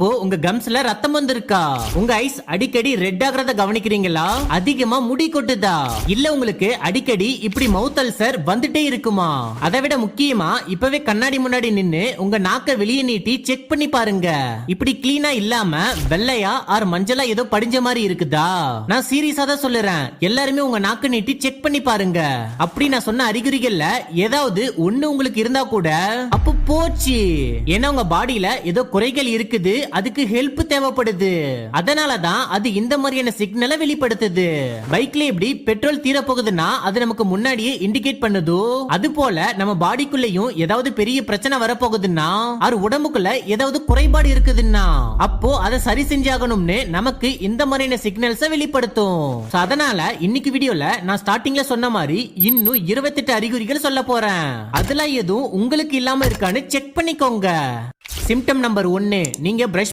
அப்போ உங்க கம்ஸ்ல ரத்தம் வந்திருக்கா? உங்க ஐஸ் அடிக்கடி ரெட் ஆகுறத கவனிக்கிறீங்களா? அதிகமா முடி கொட்டுதா? இல்ல உங்களுக்கு அடிக்கடி இப்படி மவுத் அல்சர் வந்துட்டே இருக்குமா? அதை விட முக்கியமா இப்பவே கண்ணாடி முன்னாடி நின்னு உங்க நாக்க வெளியே நீட்டி செக் பண்ணி பாருங்க. இப்படி கிளீனா இல்லாம வெள்ளையா ஆர் மஞ்சளா ஏதோ படிஞ்ச மாதிரி இருக்குதா? நான் சீரியஸா தான் சொல்லுறேன். எல்லாருமே உங்க நாக்க நீட்டி செக் பண்ணி பாருங்க. அப்படி நான் சொன்ன அறிகுறிகள்ல ஏதாவது ஒண்ணு உங்களுக்கு இருந்தா கூட அப்போ போச்சு. ஏன்னா உங்க பாடியில ஏதோ குறைகள் இருக்குது அதுக்கு ஹெல்ப் தேவைப்படுது. அதனாலதான் அது இந்த மாதிரியான சிக்னலை வெளிப்படுத்துது. பைக்ல எப்படி பெட்ரோல் தீர போகுதுன்னா அது நமக்கு முன்னாடியே இண்டிகேட் பண்ணுதோ? அது போல நம்ம பாடிக்குள்ளயும் ஏதாவது பெரிய பிரச்சனை வரப்போகுதுன்னா அது உடம்புக்குள்ள ஏதாவது குறைபாடு இருக்குதுன்னா அப்போ அதை சரி செஞ்சாகணும்னு நமக்கு இந்த மாதிரியான சிக்னல்ஸ வெளிப்படுத்தும். அதனால இன்னைக்கு வீடியோல நான் ஸ்டார்டிங்ல சொன்ன மாதிரி இன்னும் இருபத்தெட்டு அறிகுறிகள் சொல்ல போறேன். அதெல்லாம் எதுவும் உங்களுக்கு இல்லாம இருக்கான்னு செக் பண்ணிக்கோங்க. சிம்டம் நம்பர் ஒன்னு நீங்க பிரஷ்